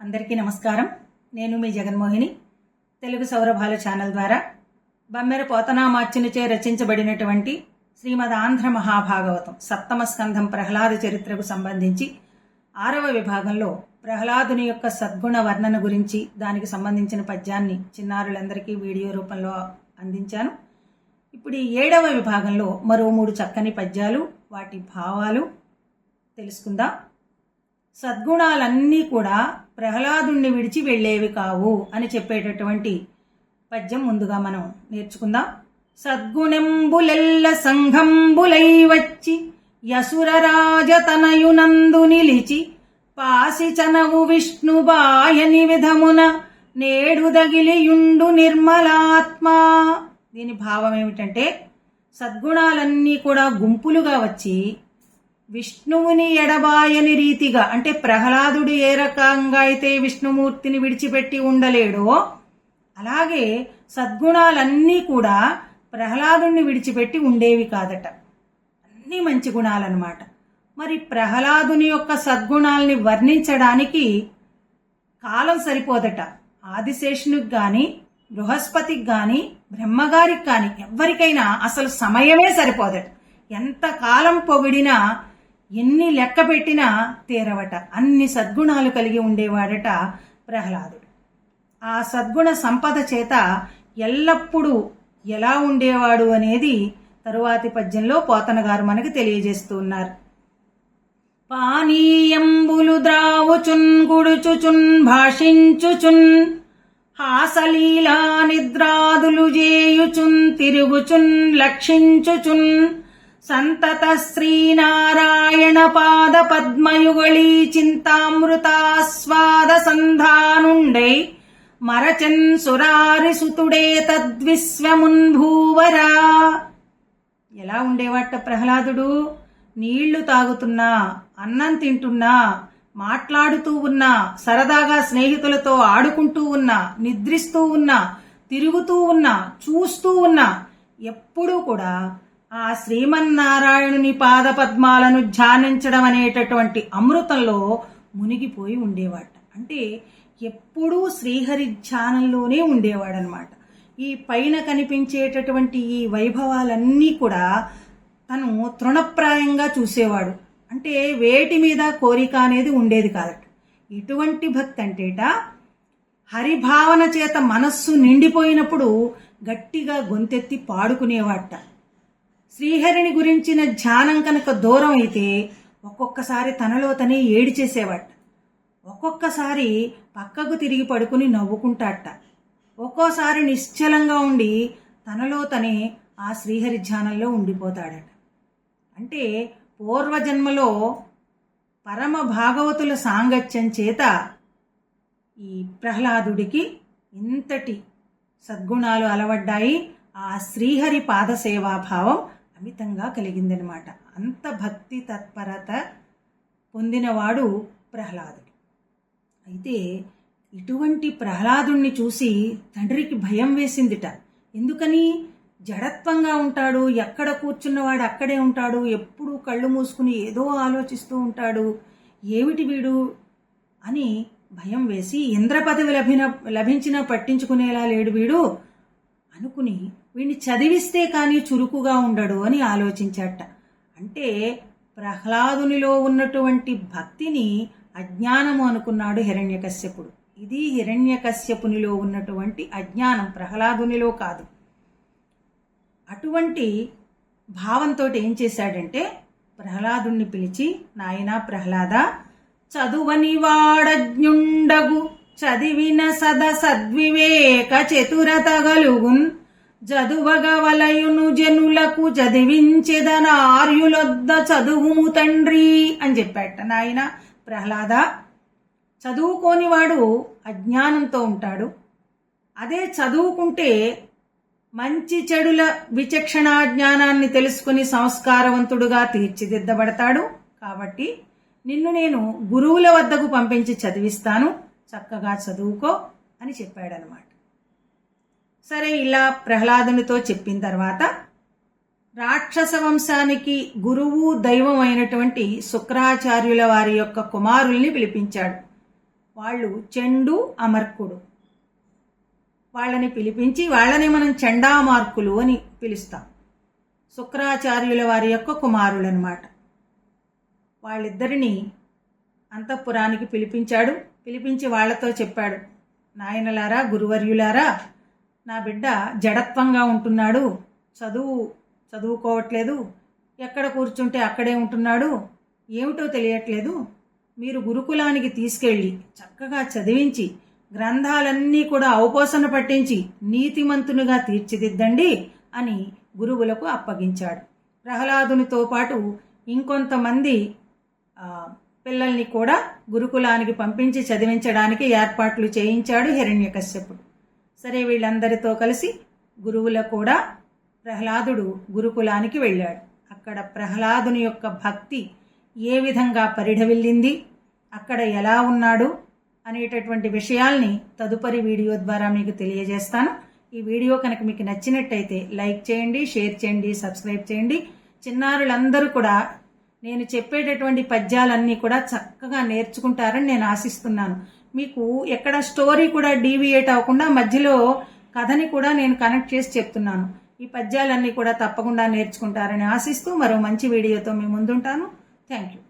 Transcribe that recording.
అందరికీ నమస్కారం. నేను మీ జగన్మోహిని. తెలుగు సౌరభాల ఛానల్ ద్వారా బమ్మెర పోతనామార్చునిచే రచించబడినటువంటి శ్రీమద్ ఆంధ్ర మహాభాగవతం సప్తమ స్కంధం ప్రహ్లాద చరిత్రకు సంబంధించి ఆరవ విభాగంలో ప్రహ్లాదుని యొక్క సద్గుణ వర్ణన గురించి దానికి సంబంధించిన పద్యాన్ని చిన్నారులందరికీ వీడియో రూపంలో అందించాను. ఇప్పుడు ఈ ఏడవ విభాగంలో మరో మూడు చక్కని పద్యాలు వాటి భావాలు తెలుసుకుందాం. సద్గుణాలన్నీ కూడా ప్రహ్లాదుణ్ణి విడిచి వెళ్ళేవి కావు అని చెప్పేటటువంటి పద్యం ముందుగా మనం నేర్చుకుందాం. సద్గుణంబులెల్ల సంఘంబులై వచ్చి యసురరాజతనయునందు నిలిచి పాసిచనవు విష్ణు బాయని విధమున నేడు దగిలియుండు నిర్మలాత్మా. దీని భావం ఏమిటంటే సద్గుణాలన్నీ కూడా గుంపులుగా వచ్చి విష్ణువుని ఎడబాయని రీతిగా అంటే ప్రహ్లాదుడు ఏ రకంగా అయితే విష్ణుమూర్తిని విడిచిపెట్టి ఉండలేడో అలాగే సద్గుణాలన్నీ కూడా ప్రహ్లాదుణ్ణి విడిచిపెట్టి ఉండేవి కాదట. అన్నీ మంచి గుణాలన్నమాట. మరి ప్రహ్లాదుని యొక్క సద్గుణాల్ని వర్ణించడానికి కాలం సరిపోదట. ఆదిశేషునికి కానీ బృహస్పతికి కానీ బ్రహ్మగారికి కానీ ఎవరికైనా అసలు సమయమే సరిపోదట. ఎంత కాలం పొగిడినా ఎన్ని లెక్క పెట్టినా తీరవట. అన్ని సద్గుణాలు కలిగి ఉండేవాడట ప్రహ్లాదుడు. ఆ సద్గుణ సంపద చేత ఎల్లప్పుడూ ఎలా ఉండేవాడు అనేది తరువాతి పద్యంలో పోతన గారు మనకి తెలియజేస్తూ ఉన్నారు. పానీయంబులు ద్రావుచున్ గుడుచుచున్ భాషించుచున్ హాసలీలా నిద్రాదులు చేయుచున్ తిరుగుచున్ లక్షించుచున్ సంతత శ్రీనారాయణ పాద పద్మయుగళీ చింతామృతాస్వాద సంధానుండై మరచన్ సురారి తద్విశ్వమున్భూవరా ఎలా ఉండేవాట ప్రహ్లాదుడు? నీళ్ళు తాగుతున్నా అన్నం తింటున్నా మాట్లాడుతూ ఉన్నా సరదాగా స్నేహితులతో ఆడుకుంటూ ఉన్నా నిద్రిస్తూ ఉన్నా తిరుగుతూ ఉన్నా చూస్తూ ఉన్నా ఎప్పుడూ కూడా ఆ శ్రీమన్నారాయణుని పాదపద్మాలను ధ్యానించడం అనేటటువంటి అమృతంలో మునిగిపోయి ఉండేవాట. అంటే ఎప్పుడూ శ్రీహరి ధ్యానంలోనే ఉండేవాడనమాట ఈ పైన కనిపించేటటువంటి ఈ వైభవాలన్నీ కూడా తను తృణప్రాయంగా చూసేవాడు. అంటే వేటి మీద కోరిక అనేది ఉండేది కాదట. ఇటువంటి భక్తి అంటేట హరిభావన చేత మనస్సు నిండిపోయినప్పుడు గట్టిగా గొంతెత్తి పాడుకునేవాట. శ్రీహరిని గురించిన ధ్యానం కనుక దూరం అయితే ఒక్కొక్కసారి తనలో తనే ఏడి చేసేవాట ఒక్కొక్కసారి పక్కకు తిరిగి పడుకుని నవ్వుకుంటాట. ఒక్కోసారి నిశ్చలంగా ఉండి తనలో తనే ఆ శ్రీహరి ధ్యానంలో ఉండిపోతాడట. అంటే పూర్వజన్మలో పరమ భాగవతుల సాంగత్యం చేత ఈ ప్రహ్లాదుడికి ఇంతటి సద్గుణాలు అలవడ్డాయి. ఆ శ్రీహరి పాదసేవాభావం అమితంగా కలిగిందనమాట. అంత భక్తి తత్పరత పొందినవాడు ప్రహ్లాదుడు. అయితే ఇటువంటి ప్రహ్లాదుణ్ణి చూసి తండ్రికి భయం వేసిందిట. ఎందుకని? జడత్వంగా ఉంటాడు ఎక్కడ కూర్చున్నవాడు అక్కడే ఉంటాడు ఎప్పుడు కళ్ళు మూసుకుని ఏదో ఆలోచిస్తూ ఉంటాడు. ఏమిటి వీడు? అని భయం వేసి ఇంద్ర పదవి లభిన లభించినా పట్టించుకునేలా లేడు వీడు. అనుకుని వీడిని చదివిస్తే కానీ చురుకుగా ఉండడు అని ఆలోచించాట. అంటే ప్రహ్లాదునిలో ఉన్నటువంటి భక్తిని అజ్ఞానము అనుకున్నాడు హిరణ్యకశ్యపుడు. ఇది హిరణ్యకశ్యపునిలో ఉన్నటువంటి అజ్ఞానం ప్రహ్లాదునిలో కాదు. అటువంటి భావంతో ఏం చేశాడంటే ప్రహ్లాదుణ్ణి పిలిచి నాయనా ప్రహ్లాద చదువని వాడజ్ఞుండగు చదివిన సద సద్వివేక చతురత గలుగున్ జదువగ వలయును జనులకు చదివించెదన ఆర్యులొద్ద చదువుము తండ్రి అని చెప్పాట నాయన ప్రహ్లాద. చదువుకోనివాడు అజ్ఞానంతో ఉంటాడు. అదే చదువుకుంటే మంచి చెడుల విచక్షణ జ్ఞానాన్ని తెలుసుకుని సంస్కారవంతుడుగా తీర్చిదిద్దబడతాడు. కాబట్టి నిన్ను నేను గురువుల వద్దకు పంపించి చదివిస్తాను. చక్కగా చదువుకో అని చెప్పాడనమాట. సరే ఇలా ప్రహ్లాదునితో చెప్పిన తర్వాత రాక్షస వంశానికి గురువు దైవం అయినటువంటి శుక్రాచార్యుల వారి యొక్క కుమారుల్ని పిలిపించాడు. వాళ్ళు చెండు అమర్కుడు. వాళ్ళని పిలిపించి వాళ్ళని మనం చండామార్కులు అని పిలుస్తాం. శుక్రాచార్యుల వారి యొక్క కుమారులన్నమాట వాళ్ళిద్దరిని అంతఃపురానికి పిలిపించాడు. పిలిపించి వాళ్ళతో చెప్పాడు. నాయనలారా గురువర్యులారా నా బిడ్డ జడత్వంగా ఉంటున్నాడు. చదువు చదువుకోవట్లేదు. ఎక్కడ కూర్చుంటే అక్కడే ఉంటున్నాడు. ఏమిటో తెలియట్లేదు. మీరు గురుకులానికి తీసుకెళ్ళి చక్కగా చదివించి గ్రంథాలన్నీ కూడా అవపోసన పట్టించి నీతిమంతునిగా తీర్చిదిద్దండి అని గురువులకు అప్పగించాడు. ప్రహ్లాదునితో పాటు ఇంకొంతమంది పిల్లల్ని కూడా గురుకులానికి పంపించి చదివించడానికి ఏర్పాట్లు చేయించాడు హిరణ్యకశ్యపుడు. సరే వీళ్ళందరితో కలిసి గురువుల కూడా ప్రహ్లాదుడు గురుకులానికి వెళ్ళాడు. అక్కడ ప్రహ్లాదుని యొక్క భక్తి ఏ విధంగా పరిఢవిల్లింది అక్కడ ఎలా ఉన్నాడు అనేటటువంటి విషయాల్ని తదుపరి వీడియో ద్వారా మీకు తెలియజేస్తాను. ఈ వీడియో కనుక మీకు నచ్చినట్టయితే లైక్ చేయండి షేర్ చేయండి సబ్స్క్రైబ్ చేయండి. చిన్నారులందరూ కూడా నేను చెప్పేటటువంటి పద్యాలన్నీ కూడా చక్కగా నేర్చుకుంటారని నేను ఆశిస్తున్నాను. మీకు ఎక్కడ స్టోరీ కూడా డీవియేట్ అవ్వకుండా మధ్యలో కథని కూడా నేను కనెక్ట్ చేసి చెప్తున్నాను. ఈ పద్యాలన్నీ కూడా తప్పకుండా నేర్చుకుంటారని ఆశిస్తూ మరో మంచి వీడియోతో మీ ముందుంటాను. Thank you.